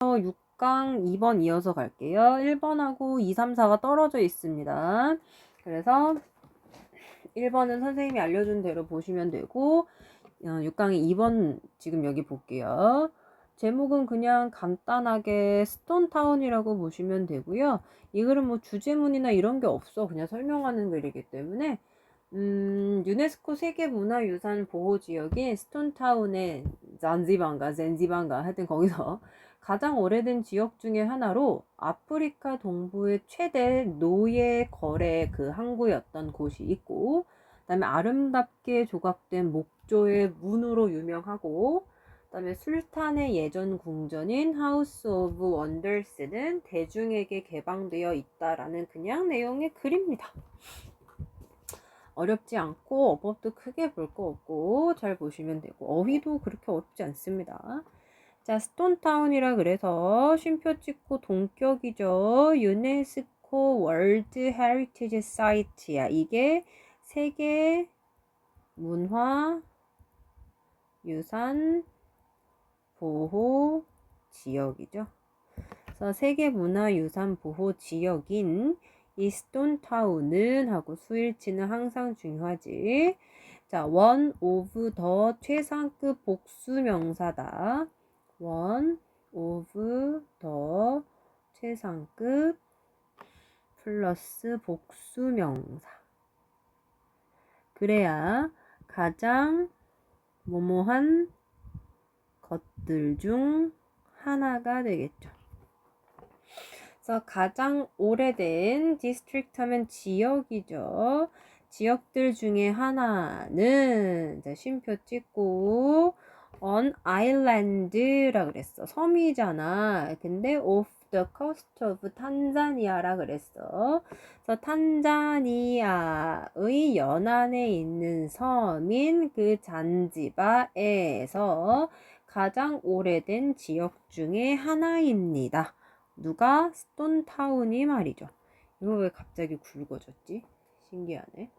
6강 2번 이어서 갈게요. 1번하고 2, 3, 4가 떨어져 있습니다. 그래서 1번은 선생님이 알려준 대로 보시면 되고 6강의 2번 지금 여기 볼게요. 제목은 그냥 간단하게 스톤타운이라고 보시면 되고요. 이 글은 뭐 주제문이나 이런 게 없어. 그냥 설명하는 글이기 때문에 음, 유네스코 세계문화유산 보호지역인 스톤타운의 잔지반가, 젠지반가 하여튼 거기서 가장 오래된 지역 중의 하나로 아프리카 동부의 최대 노예 거래 그 항구였던 곳이 있고 그다음에 아름답게 조각된 목조의 문으로 유명하고 그다음에 술탄의 예전 궁전인 하우스 오브 원더스는 대중에게 개방되어 있다라는 그냥 내용의 글입니다. 어렵지 않고 어법도 크게 볼 거 없고 잘 보시면 되고 어휘도 그렇게 어렵지 않습니다. 자, 스톤타운이라 그래서 쉼표 찍고 동격이죠. 유네스코 월드 헤리티지 사이트야. 이게 세계 문화 유산 보호 지역이죠. 그래서 세계 문화 유산 보호 지역인 이 스톤타운은 하고 수일치는 항상 중요하지. 자, 원 오브 더 최상급 복수 명사다. One of 더 최상급 플러스 복수명사. 그래야 가장 뭐뭐한 것들 중 하나가 되겠죠. 그래서 가장 오래된 디스트릭트 하면 지역이죠. 지역들 중에 하나는 쉼표 찍고 on island라 그랬어. 섬이잖아. 근데 off the coast of 탄자니아라 그랬어. 그래서 탄자니아의 연안에 있는 섬인 그 잔지바에서 가장 오래된 지역 중에 하나입니다. 누가 스톤타운이 말이죠. 이거 왜 갑자기 굵어졌지? 신기하네.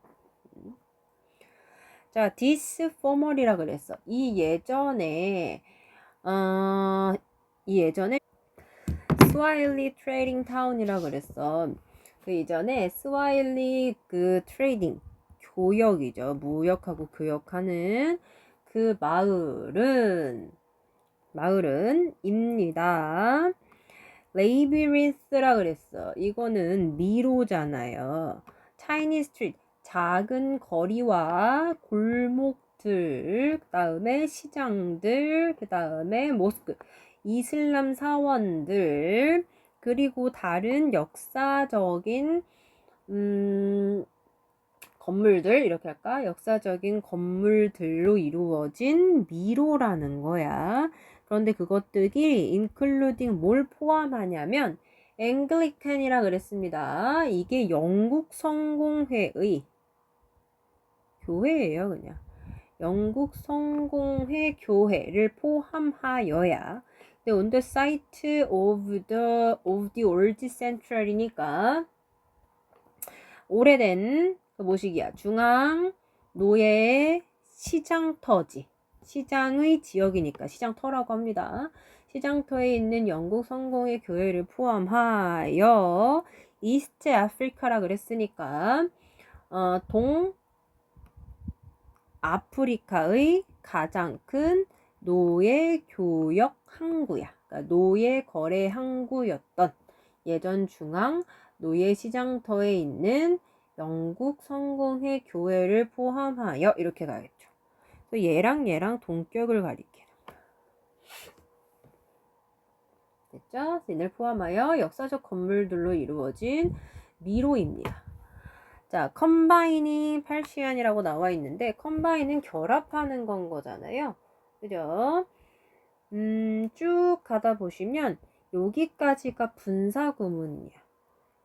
자, this former이라 그랬어. 이 예전에 어, 이 예전에 스와일리 트레이딩 타운이라 그랬어. 그 이전에 스와일리 그 트레이딩 교역이죠. 무역하고 교역하는 그 마을은 마을은 입니다. 레이비리스라 그랬어. 이거는 미로잖아요. 차이니 스트리트 작은 거리와 골목들, 그 다음에 시장들, 그 다음에 모스크, 이슬람 사원들, 그리고 다른 역사적인, 음, 건물들, 이렇게 할까? 역사적인 건물들로 이루어진 미로라는 거야. 그런데 그것들이 including 뭘 포함하냐면, 앵글리칸이라 그랬습니다. 이게 영국 성공회의 교회예요, 그냥. 영국 성공회 교회를 포함하여야 근데 on the site of the of the old central이니까 오래된 그 뭐시기야 중앙 노예 시장 터지 시장의 지역이니까 시장터라고 합니다. 시장터에 있는 영국 성공회 교회를 포함하여 이스트 아프리카라 그랬으니까 어, 동 아프리카의 가장 큰 노예 교역 항구야. 그러니까 노예 거래 항구였던 예전 중앙 노예 시장터에 있는 영국 성공회 교회를 포함하여 이렇게 가겠죠. 얘랑 얘랑 동격을 가리키는 됐죠? 이를 포함하여 역사적 건물들로 이루어진 미로입니다. 자, 컴바이닝 팔시안이라고 나와 있는데 컴바인은 결합하는 건 거잖아요. 그죠? 음, 쭉 가다 보시면 여기까지가 분사 구문이야.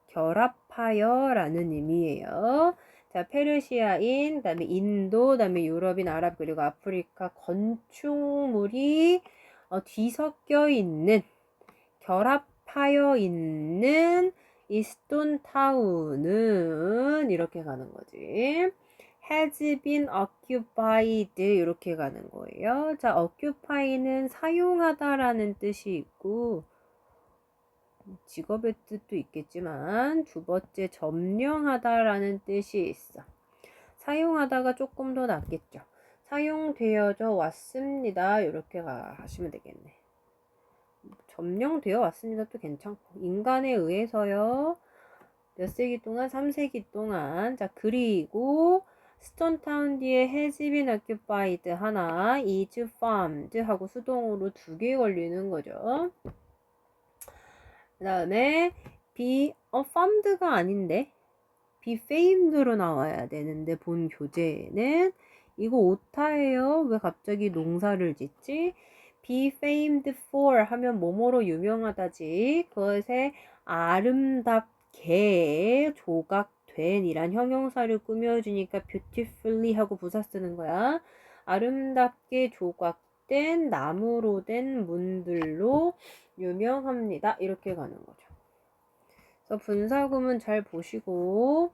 결합하여 라는 의미예요. 자, 페르시아인, 그 다음에 인도, 그 다음에 유럽인, 아랍, 그리고 아프리카 건축물이 어, 뒤섞여 있는, 결합하여 있는 이스톤 타운은 이렇게 가는 거지. has been occupied 이렇게 가는 거예요. 자, occupy는 사용하다라는 뜻이 있고 직업의 뜻도 있겠지만 두 번째 점령하다라는 뜻이 있어. 사용하다가 조금 더 낫겠죠. 사용되어져 왔습니다. 이렇게 하시면 되겠네. 점령되어 왔습니다도 괜찮고 인간에 의해서요. 몇 세기 동안 3세기 동안 자 그리고 스톤타운 뒤에 been occupied 하나 is farmed 하고 수동으로 두 개 걸리는 거죠. 그 다음에 be 어 farmed가 아닌데 famed로 나와야 되는데 본 교재에는 이거 오타예요. 왜 갑자기 농사를 짓지? Be famed for 하면 뭐뭐로 유명하다지. 그것에 아름답게 조각된 이란 형용사를 꾸며주니까 beautifully 하고 부사 쓰는 거야. 아름답게 조각된 나무로 된 문들로 유명합니다. 이렇게 가는 거죠. 그래서 분사구문 잘 보시고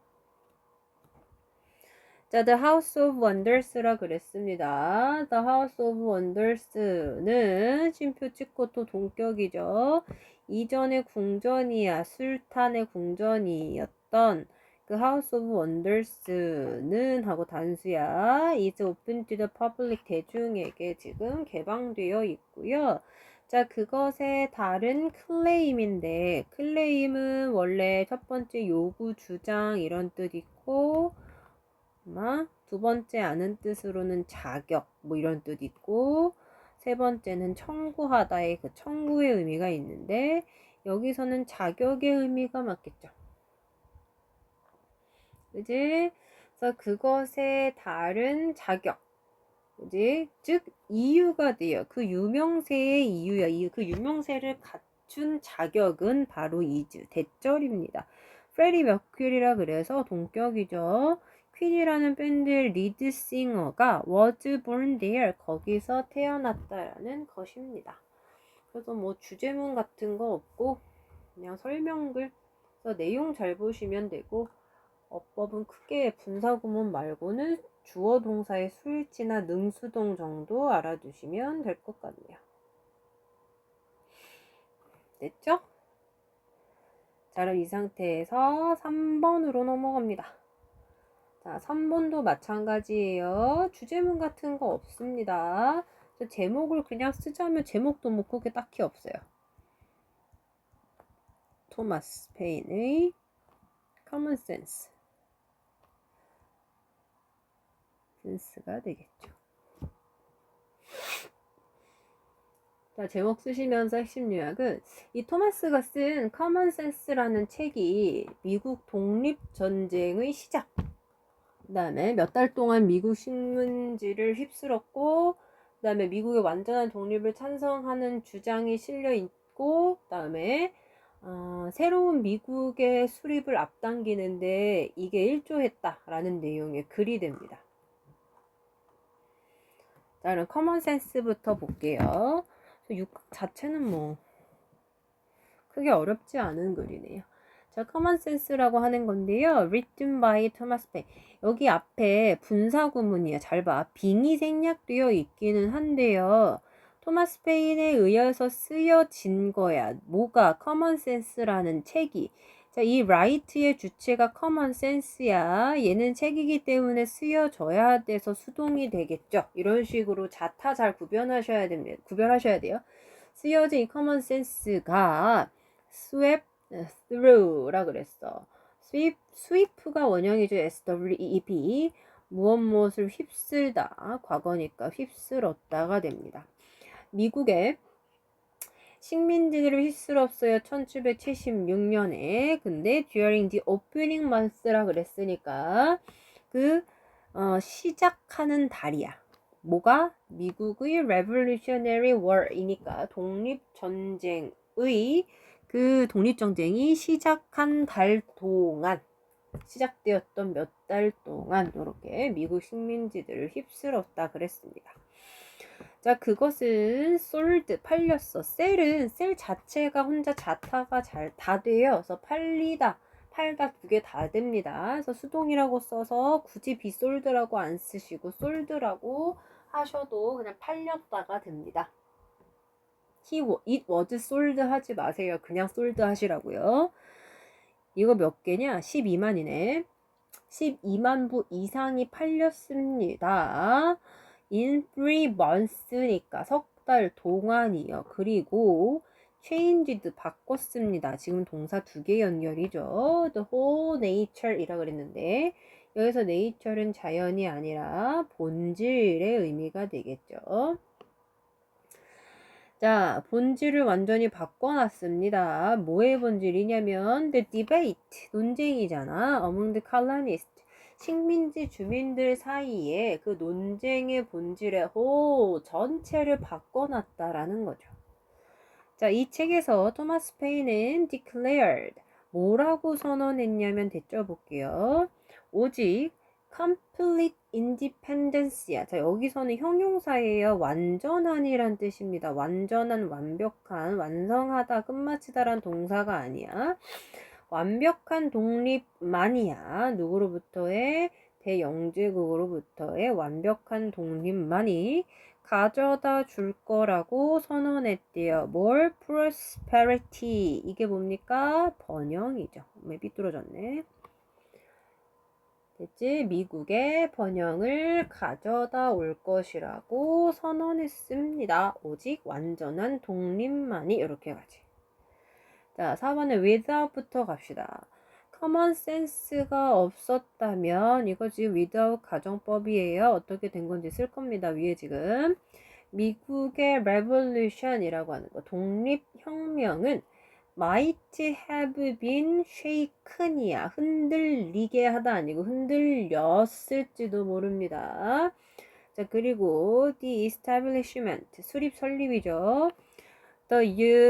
자, The House of Wonders라 그랬습니다. The House of Wonders는 쉼표 찍고 또 동격이죠. 이전의 궁전이야, 술탄의 궁전이었던 그 House of Wonders는 하고 단수야. is open to the public 대중에게 지금 개방되어 있고요. 자, 그것의 다른 클레임인데, 클레임은 원래 첫 번째 요구, 주장 이런 뜻 있고, 두 번째 아는 뜻으로는 자격 뭐 이런 뜻 있고, 세 번째는 청구하다의 그 청구의 의미가 있는데, 여기서는 자격의 의미가 맞겠죠. 그지? 그래서 그것의 다른 자격. 그지? 즉, 이유가 돼요. 그 유명세의 이유야. 이유. 그 유명세를 갖춘 자격은 바로 이즈, 대절입니다. 프레디 머큐리라 그래서 동격이죠. 퀸이라는 밴드의 리드 싱어가 was born there 거기서 태어났다라는 것입니다. 그래서 뭐 주제문 같은 거 없고 그냥 설명글 내용 잘 보시면 되고 어법은 크게 분사구문 말고는 주어 동사의 수일치나 능수동 정도 알아두시면 될 것 같네요. 됐죠? 자, 그럼 이 상태에서 3번으로 넘어갑니다. 자, 3번도 마찬가지예요. 주제문 같은 거 없습니다. 제목을 그냥 쓰자면 제목도 뭐 그게 딱히 없어요. 토마스 페인의 common sense. 센스가 되겠죠. 자, 제목 쓰시면서 핵심 요약은 이 토마스가 쓴 커먼 센스라는 책이 미국 독립 전쟁의 시작. 그 다음에 몇 달 동안 미국 신문지를 휩쓸었고 그 다음에 미국의 완전한 독립을 찬성하는 주장이 실려 있고 그 다음에 어, 새로운 미국의 수립을 앞당기는데 이게 일조했다라는 내용의 글이 됩니다. 자, 그럼 커먼 센스부터 볼게요. 육각 자체는 뭐 크게 어렵지 않은 글이네요. 자, 커먼 센스라고 하는 건데요. written by Thomas Paine. 여기 앞에 분사 구문이야. 잘 봐. 빙이 생략되어 있기는 한데요. 토마스 페인에 의해서 쓰여진 거야. 뭐가 커먼 센스라는 책이. 자, 이 라이트의 주체가 커먼 센스야. 얘는 책이기 때문에 쓰여져야 돼서 수동이 되겠죠. 이런 식으로 자타 잘 구별하셔야 됩니다. 구별하셔야 돼요. 쓰여진 이 커먼 센스가 swept through라 그랬어. sweep, sweep가 원형이죠. S-W-E-E-P. 무엇 무엇을 휩쓸다. 과거니까 휩쓸었다가 됩니다. 미국의 식민지들을 휩쓸었어요. 1776년에. 근데 during the opening months라 그랬으니까 그 어, 시작하는 달이야. 뭐가? 미국의 Revolutionary War이니까 독립 전쟁의 그 독립전쟁이 시작한 달 동안 시작되었던 몇 달 동안 이렇게 미국 식민지들을 휩쓸었다 그랬습니다. 자, 그것은 솔드 팔렸어. 셀은 셀 자체가 혼자 자타가 잘 다 돼요. 그래서 팔리다, 팔다 두 개 다 됩니다. 그래서 수동이라고 써서 굳이 비솔드라고 안 쓰시고 솔드라고 하셔도 그냥 팔렸다가 됩니다. Wa- it was sold 하지 마세요. 그냥 sold 하시라고요. 이거 몇 개냐? 12만이네. 12만 부 이상이 팔렸습니다. in three months니까 석 달 동안이요. 그리고 changed 바꿨습니다. 지금 동사 두 개 연결이죠. the whole nature이라 그랬는데 여기서 nature는 자연이 아니라 본질의 의미가 되겠죠. 자, 본질을 완전히 바꿔놨습니다. 뭐의 본질이냐면 the debate, 논쟁이잖아. among the colonists. 식민지 주민들 사이에 그 논쟁의 본질의 호 전체를 바꿔놨다라는 거죠. 자, 이 책에서 토마스 페인은 declared 뭐라고 선언했냐면 됐죠 볼게요. 오직 complete independence야. 자, 여기서는 형용사예요. 완전한이란 뜻입니다. 완전한, 완벽한, 완성하다, 끝마치다란 동사가 아니야. 완벽한 독립만이야. 누구로부터의 대영제국으로부터의 완벽한 독립만이 가져다 줄 거라고 선언했대요. 뭘? prosperity. 이게 뭡니까? 번영이죠. 왜 삐뚤어졌네. 됐지? 미국의 번영을 가져다 올 것이라고 선언했습니다. 오직 완전한 독립만이 이렇게 가지. 자, 4번에 without부터 갑시다. common sense가 없었다면 이거 지금 without 가정법이에요. 어떻게 된 건지 쓸 겁니다. 위에 지금 미국의 revolution이라고 하는 거 독립혁명은 might have been shaken이야. 흔들리게 하다 아니고 흔들렸을지도 모릅니다. 자, 그리고 the establishment 수립 설립이죠. The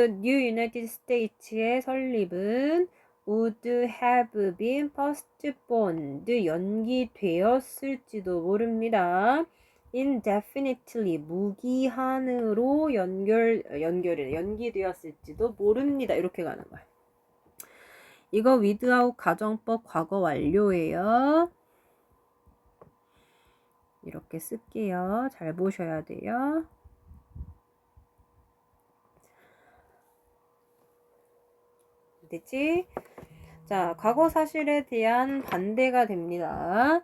New United States의 설립은 would have been postponed 연기되었을지도 모릅니다. Indefinitely 무기한으로 연결 연결이 연기되었을지도 모릅니다. 이렇게 가는 거야. 이거 without 가정법 과거 완료예요. 이렇게 쓸게요. 잘 보셔야 돼요. 됐지? 자, 과거 사실에 대한 반대가 됩니다.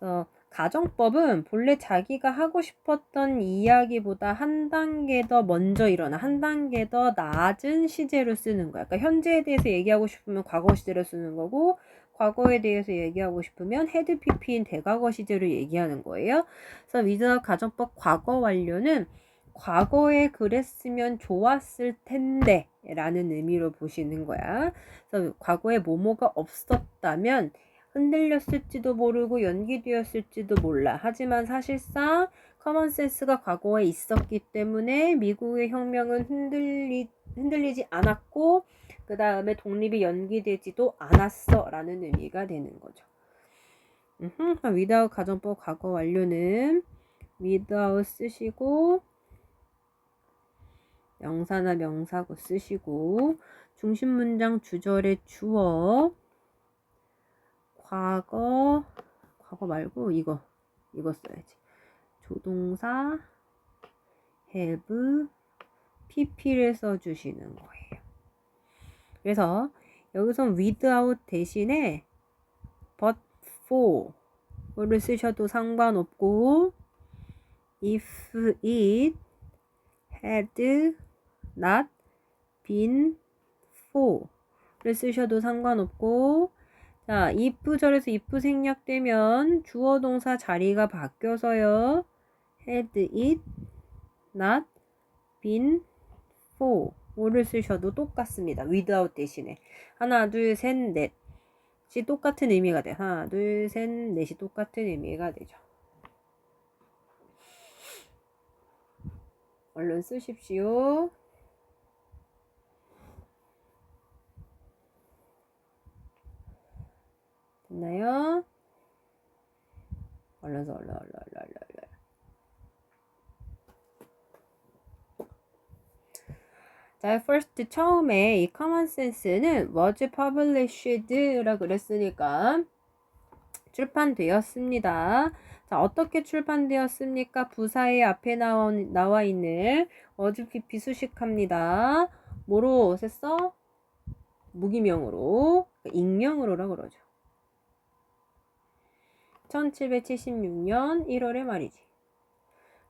어, 가정법은 본래 자기가 하고 싶었던 이야기보다 한 단계 더 먼저 일어나, 한 단계 더 낮은 시제로 쓰는 거야. 그러니까 현재에 대해서 얘기하고 싶으면 과거 시제로 쓰는 거고, 과거에 대해서 얘기하고 싶으면 헤드 PP인 대과거 시제로 얘기하는 거예요. 그래서 위드 가정법 과거 완료는 과거에 그랬으면 좋았을 텐데 라는 의미로 보시는 거야. 그래서 과거에 뭐뭐가 없었다면 흔들렸을지도 모르고 연기되었을지도 몰라. 하지만 사실상 커먼센스가 과거에 있었기 때문에 미국의 혁명은 흔들리, 흔들리지 않았고 그 다음에 독립이 연기되지도 않았어 라는 의미가 되는 거죠. 음흠, without 가정법 과거 완료는 without 쓰시고 명사나 명사고 쓰시고 중심 문장 주절의 주어 과거 과거 말고 이거 이거 써야지 조동사 have pp를 써주시는 거예요. 그래서 여기서 without 대신에 but for를 쓰셔도 상관없고 if it had not been for를 쓰셔도 상관없고 자, if 절에서 if 생략되면 주어 동사 자리가 바뀌어서요. had it not been for 를 쓰셔도 똑같습니다. without 대신에 하나, 둘, 셋, 넷이 똑같은 의미가 돼요. 하나, 둘, 셋, 넷이 똑같은 의미가 되죠. 얼른 쓰십시오. 됐나요? 얼른 써, 얼른, 얼른, 얼른, 얼른. 자, first 처음에 이 common sense는 was published라 그랬으니까 출판되었습니다. 자, 어떻게 출판되었습니까? 부사의 앞에 나와, 나와 있는 어즈 PP 수식합니다. 뭐로 썼어? 무기명으로, 그러니까 익명으로라 그러죠. 1776년 1월의 말이지.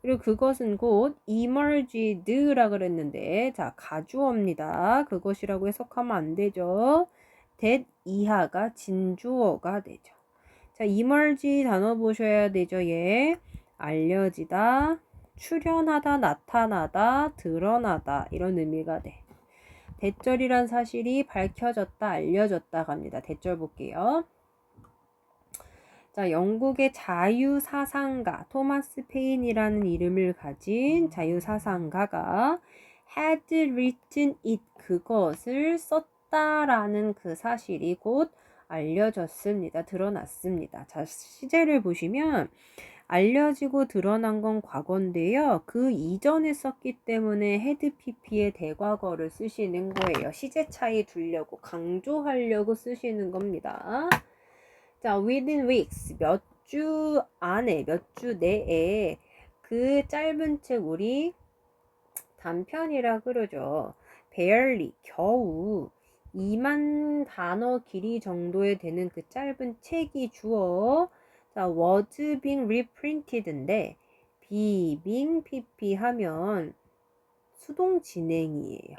그리고 그것은 곧 emerged라 그랬는데 자 가주어입니다. 그것이라고 해석하면 안 되죠. that 이하가 진주어가 되죠. 자 emerge 단어 보셔야 되죠. 얘 알려지다, 출현하다, 나타나다, 드러나다 이런 의미가 돼. 대절이란 사실이 밝혀졌다, 알려졌다 갑니다. 대절 볼게요. 자, 영국의 자유사상가 토마스 페인이라는 이름을 가진 자유사상가가 had written it 그것을 썼다라는 그 사실이 곧 알려졌습니다. 드러났습니다. 자, 시제를 보시면 알려지고 드러난 건 과거인데요. 그 이전에 썼기 때문에 헤드 PP의 대과거를 쓰시는 거예요. 시제 차이 두려고 강조하려고 쓰시는 겁니다. 자, within weeks 몇 주 안에 몇 주 내에 그 짧은 책 우리 단편이라 그러죠. barely 겨우 2만 단어 길이 정도에 되는 그 짧은 책이 주어 자, was being reprinted인데 be being pp 하면 수동 진행이에요.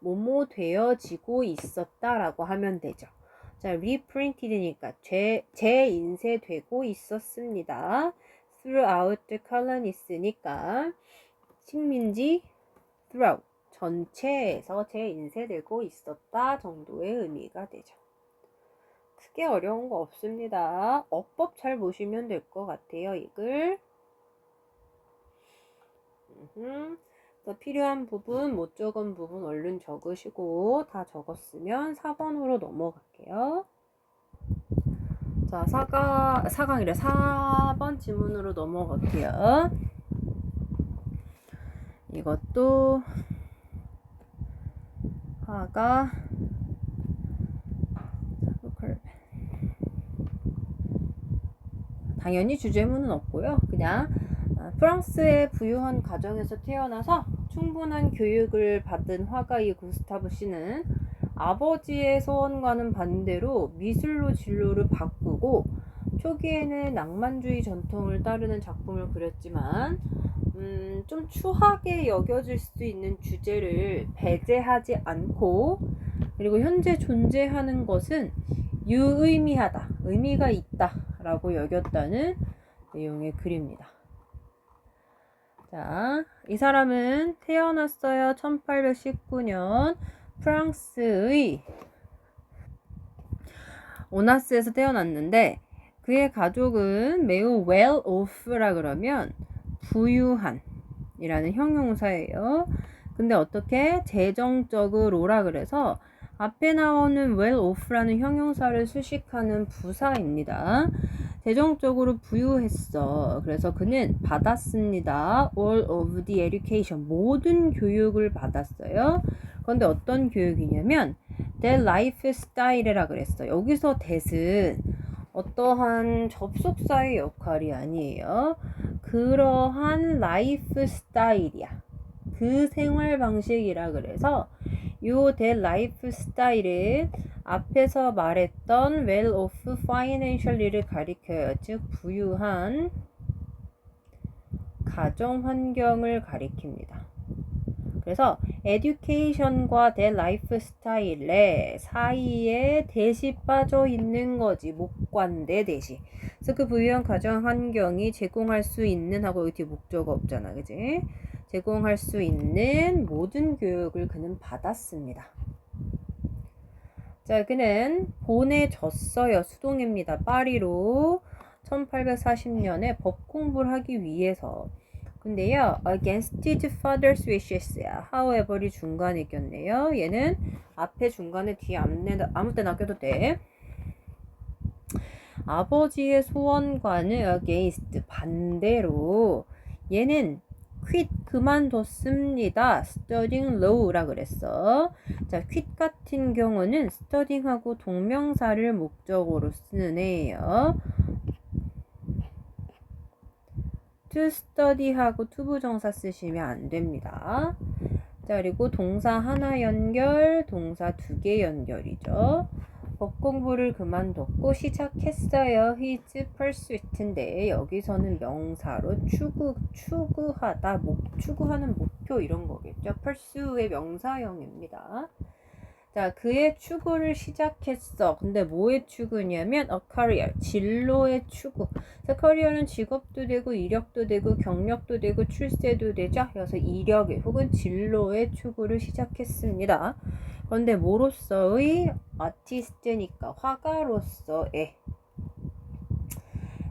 뭐뭐 되어지고 있었다라고 하면 되죠. 자, reprinted니까 재, 재인쇄되고 있었습니다. throughout colonies니까 식민지 throughout 전체에서 재인쇄되고 있었다 정도의 의미가 되죠. 크게 어려운 거 없습니다. 어법 잘 보시면 될 것 같아요. 이글. 필요한 부분, 못 적은 부분 얼른 적으시고 다 적었으면 4번으로 넘어갈게요. 자, 4강, 4강이래 4번 지문으로 넘어갈게요. 이것도 하가 당연히 주제문은 없고요. 그냥 프랑스의 부유한 가정에서 태어나서 충분한 교육을 받은 화가이 구스타브 씨는 아버지의 소원과는 반대로 미술로 진로를 바꾸고 초기에는 낭만주의 전통을 따르는 작품을 그렸지만 음, 좀 추하게 여겨질 수 있는 주제를 배제하지 않고 그리고 현재 존재하는 것은 유의미하다, 의미가 있다 라고 여겼다는 내용의 글입니다. 자, 이 사람은 태어났어요. 1819년 프랑스의 오나스에서 태어났는데 그의 가족은 매우 well off라 그러면 부유한 이라는 형용사예요. 근데 어떻게 재정적으로라 그래서 앞에 나오는 well off라는 형용사를 수식하는 부사입니다. 재정적으로 부유했어. 그래서 그는 받았습니다. All of the education. 모든 교육을 받았어요. 그런데 어떤 교육이냐면 their lifestyle이라 그랬어. 여기서 that은 어떠한 접속사의 역할이 아니에요. 그러한 라이프 스타일이야. 그 생활 방식이라 그래서 요 their 라이프 스타일은 앞에서 말했던 well off financially를 가리켜요. 즉 부유한 가정 환경을 가리킵니다. 그래서 education과 대 라이프스타일의 사이에 대시 빠져 있는 거지 목관대 대시. 그래서 그 부유한 가정 환경이 제공할 수 있는 하고 여기 뒤에 목적어 없잖아, 그지? 제공할 수 있는 모든 교육을 그는 받았습니다. 자, 그는 보내졌어요. 수동입니다. 파리로 1840년에 법 공부를 하기 위해서. 근데요, against his father's wishes. however이 중간에 꼈네요. 얘는 앞에 중간에 뒤에 아무 때나 껴도 돼. 아버지의 소원과는 against 반대로 얘는 quit 그만뒀습니다. studying law라 그랬어. 자, quit 같은 경우는 studying하고 동명사를 목적으로 쓰는 애예요. To study하고 to 부정사 쓰시면 안 됩니다. 자, 그리고 동사 하나 연결, 동사 두 개 연결이죠. 법 공부를 그만뒀고 시작했어요. his pursuit인데 여기서는 명사로 추구, 추구하다, 목, 추구하는 목표 이런 거겠죠. pursue의 명사형입니다. 자, 그의 추구를 시작했어. 근데 뭐의 추구냐면 a career, 진로의 추구. 자, 커리어는 직업도 되고 이력도 되고 경력도 되고 출세도 되죠. 그래서 이력의 혹은 진로의 추구를 시작했습니다. 그런데 뭐로서의 아티스트니까 화가로서의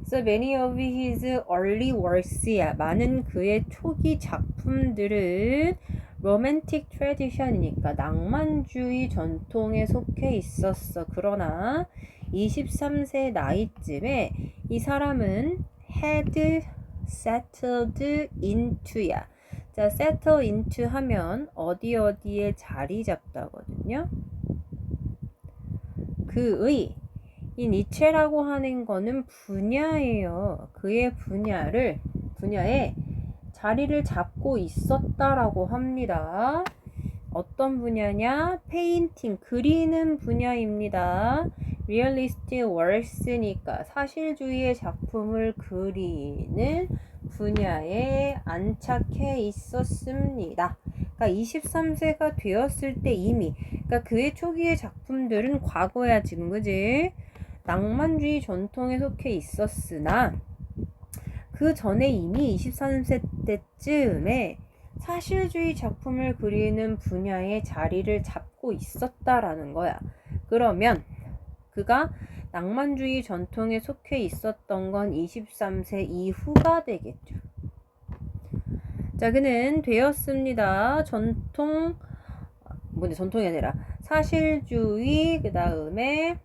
So many of his early works야 많은 그의 초기 작품들은 로맨틱 트레디션이니까 낭만주의 전통에 속해 있었어. 그러나 23세 나이쯤에 이 사람은 had settled into야. 자, settle into 하면 어디 어디에 자리 잡다거든요. 그의 이 니체라고 하는 거는 분야예요. 그의 분야를 분야에 자리를 잡고 있었다라고 합니다. 어떤 분야냐? 페인팅, 그리는 분야입니다. realistic works니까 사실주의의 작품을 그리는 분야에 안착해 있었습니다. 그러니까 23세가 되었을 때 이미 그러니까 그의 초기의 작품들은 과거야 지금 그지? 낭만주의 전통에 속해 있었으나 그 전에 이미 23세 때쯤에 사실주의 작품을 그리는 분야에 자리를 잡고 있었다라는 거야. 그러면 그가 낭만주의 전통에 속해 있었던 건 23세 이후가 되겠죠. 자, 그는 되었습니다. 전통, 뭔데 전통이 아니라 사실주의, 그 다음에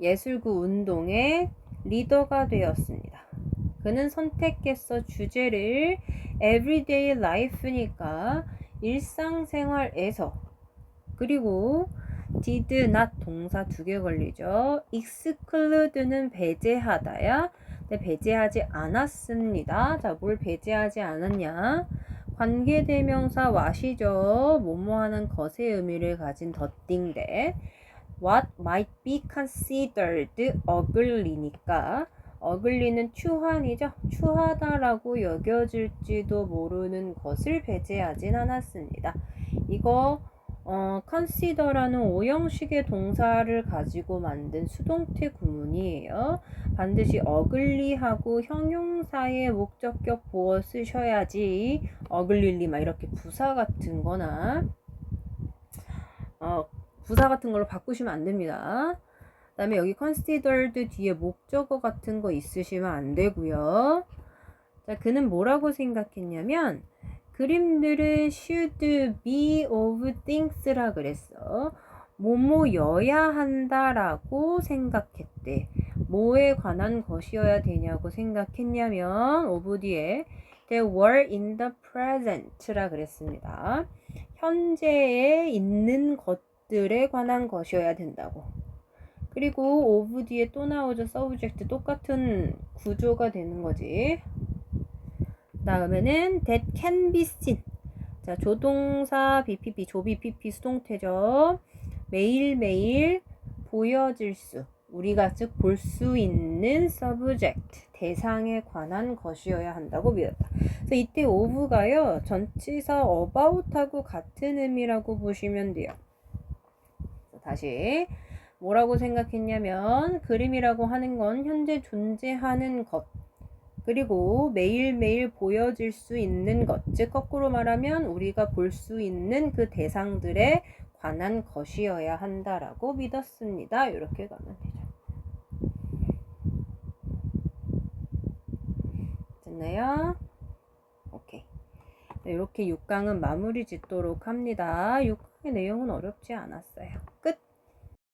예술구 운동의 리더가 되었습니다. 그는 선택했어 주제를 everyday life니까 일상생활에서 그리고 did not 동사 두 개 걸리죠. exclude는 배제하다야. 근데 배제하지 않았습니다. 자, 뭘 배제하지 않았냐? 관계대명사 what이죠. 뭐뭐 하는 것의 의미를 가진 덧띵데 what might be considered ugly니까 어글리는 추한이죠. 추하다라고 여겨질지도 모르는 것을 배제하진 않았습니다. 이거 어, consider라는 오형식의 동사를 가지고 만든 수동태 구문이에요. 반드시 어글리하고 형용사의 목적격 보어 쓰셔야지 어글릴리 막 이렇게 부사 같은 거나 어, 부사 같은 걸로 바꾸시면 안 됩니다. 그 다음에 여기 considered 뒤에 목적어 같은 거 있으시면 안 되고요. 자, 그는 뭐라고 생각했냐면 그림들은 should be of things라 그랬어. 뭐뭐여야 한다라고 생각했대. 뭐에 관한 것이어야 되냐고 생각했냐면 of 뒤에 they were in the present라 그랬습니다. 현재에 있는 것들에 관한 것이어야 된다고. 그리고 of 뒤에 또 나오죠. subject 똑같은 구조가 되는 거지. 다음에는 that can be seen. 자, 조동사 BPP, 조BPP 수동태죠. 매일매일 보여질 수. 우리가 즉 볼 수 있는 subject, 대상에 관한 것이어야 한다고 믿었다. 그래서 이때 of가요. 전치사 about하고 같은 의미라고 보시면 돼요. 다시 뭐라고 생각했냐면 그림이라고 하는 건 현재 존재하는 것 그리고 매일매일 보여질 수 있는 것, 즉 거꾸로 말하면 우리가 볼 수 있는 그 대상들에 관한 것이어야 한다라고 믿었습니다. 이렇게 가면 되죠. 됐나요? 오케이. 네, 이렇게 6강은 마무리 짓도록 합니다. 6강의 내용은 어렵지 않았어요. 끝!